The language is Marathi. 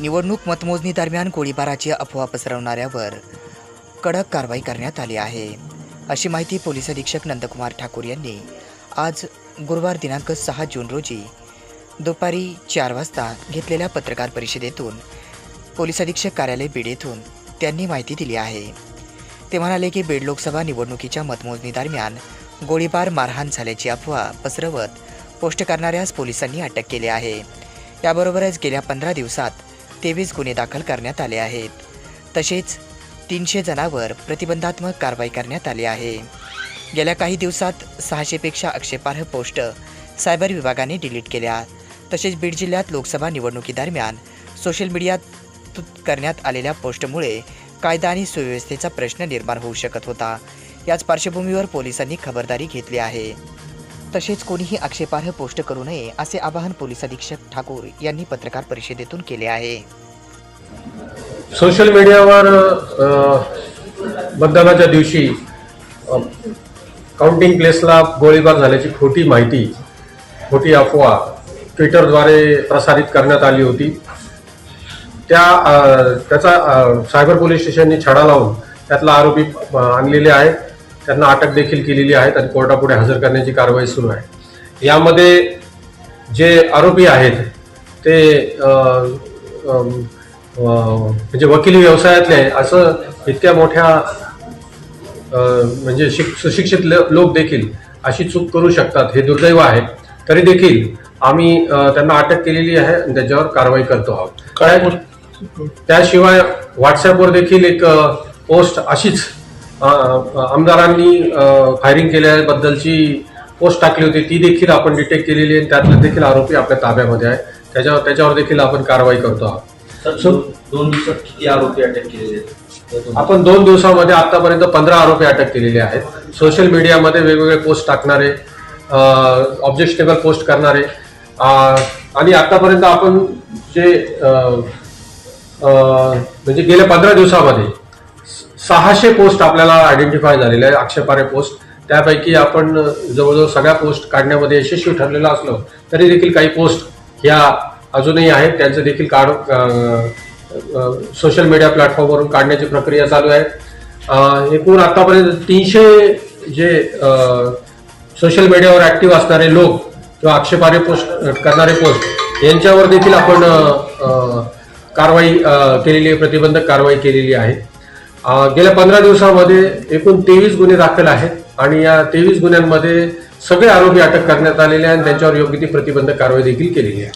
निवडणूक मतमोजणी दरम्यान गोळीबाराची अफवा पसरवणाऱ्यावर कडक कारवाई करण्यात आली आहे. अशी माहिती पोलीस अधीक्षक नंदकुमार ठाकूर यांनी आज गुरुवार दिनांक सहा जून रोजी दुपारी चार वाजता घेतलेल्या पत्रकार परिषदेतून पोलीस अधीक्षक कार्यालय बीड येथून त्यांनी माहिती दिली आहे. ते म्हणाले की बीड लोकसभा निवडणुकीच्या मतमोजणी दरम्यान गोळीबार मारहाण झाल्याची अफवा पसरवत पोस्ट करणाऱ्यास पोलिसांनी अटक केली आहे. याबरोबरच गेल्या पंधरा दिवसात तेवीस गुन्हे दाखल करण्यात आले आहेत. तसेच तीनशे जणांवर प्रतिबंधात्मक कारवाई करण्यात आली आहे. गेल्या काही दिवसात सहाशेपेक्षा आक्षेपार्ह पोस्ट सायबर विभागाने डिलीट केल्या. तसेच बीड जिल्ह्यात लोकसभा निवडणुकीदरम्यान सोशल मीडियात करण्यात आलेल्या पोस्टमुळे कायदा आणि सुव्यवस्थेचा प्रश्न निर्माण होऊ शकत होता. याच पार्श्वभूमीवर पोलिसांनी खबरदारी घेतली आहे. तसेच कोणीही आक्षेपार्ह पोस्ट करू नये असे आवाहन पोलीस अधीक्षक ठाकूर यांनी पत्रकार परिषदेतून केले आहे. सोशल मीडियावर मतदानाच्या दिवशी काउंटिंग प्लेसला गोळीबार झाल्याची खोटी माहिती खोटी अफवा ट्विटरद्वारे प्रसारित करण्यात आली होती. त्या त्याचा सायबर पोलीस स्टेशनने छडा लावून त्यातला आरोपी आणलेले आहेत. त्यांना अटक देखील केलेली आहेत आणि कोर्टापुढे हजर करण्याची कारवाई सुरू आहे यामध्ये जे आरोपी आहेत ते म्हणजे वकिली व्यवसायातले आहे. असं इतक्या मोठ्या म्हणजे शिक सुशिक्षित ल- लोक देखील अशी चूक करू शकतात हे दुर्दैव आहे तरी देखील आम्ही त्यांना अटक केलेली आहे आणि त्याच्यावर कारवाई करतो आहोत काय त्याशिवाय व्हॉट्सअपवर देखील एक पोस्ट अशीच आमदारांनी फायरिंग केल्याबद्दलची पोस्ट टाकली होती. ती देखील आपण डिटेक्ट केलेली आहे. त्यातले देखील आरोपी आपल्या ताब्यामध्ये आहे त्याच्यावर त्याच्यावर देखील आपण कारवाई करतो आहोत. दोन दिवसात किती आरोपी अटक केलेले आहेत? आपण दोन दिवसामध्ये आतापर्यंत पंधरा आरोपी अटक केलेले आहेत. सोशल मीडियामध्ये वेगवेगळे पोस्ट टाकणारे ऑब्जेक्शनेबल पोस्ट करणारे आणि आतापर्यंत आपण जे म्हणजे गेल्या पंधरा दिवसामध्ये सहाशे पोस्ट आपल्याला आयडेंटिफाय झालेले आहे आक्षेपारे पोस्ट. त्यापैकी आपण जवळजवळ सगळ्या पोस्ट काढण्यामध्ये यशस्वी ठरलेलो असलो तरी देखील काही पोस्ट ह्या अजूनही आहेत. त्यांचं देखील काढ सोशल मीडिया प्लॅटफॉर्मवरून काढण्याची प्रक्रिया चालू आहे. एकूण आतापर्यंत तीनशे जे सोशल मीडियावर ऍक्टिव्ह असणारे लोक किंवा आक्षेपारे पोस्ट करणारे पोस्ट यांच्यावर देखील आपण कारवाई केलेली प्रतिबंधक कारवाई केलेली आहे. गेल्या पंधरा दिवसामध्ये एकूण तेवीस गुन्हे दाखल आहेत आणि या तेवीस गुन्ह्यांमध्ये सगळे आरोपी अटक करण्यात आलेले आणि त्यांच्यावर योग्य ती प्रतिबंधक कारवाई देखील केलेली आहे.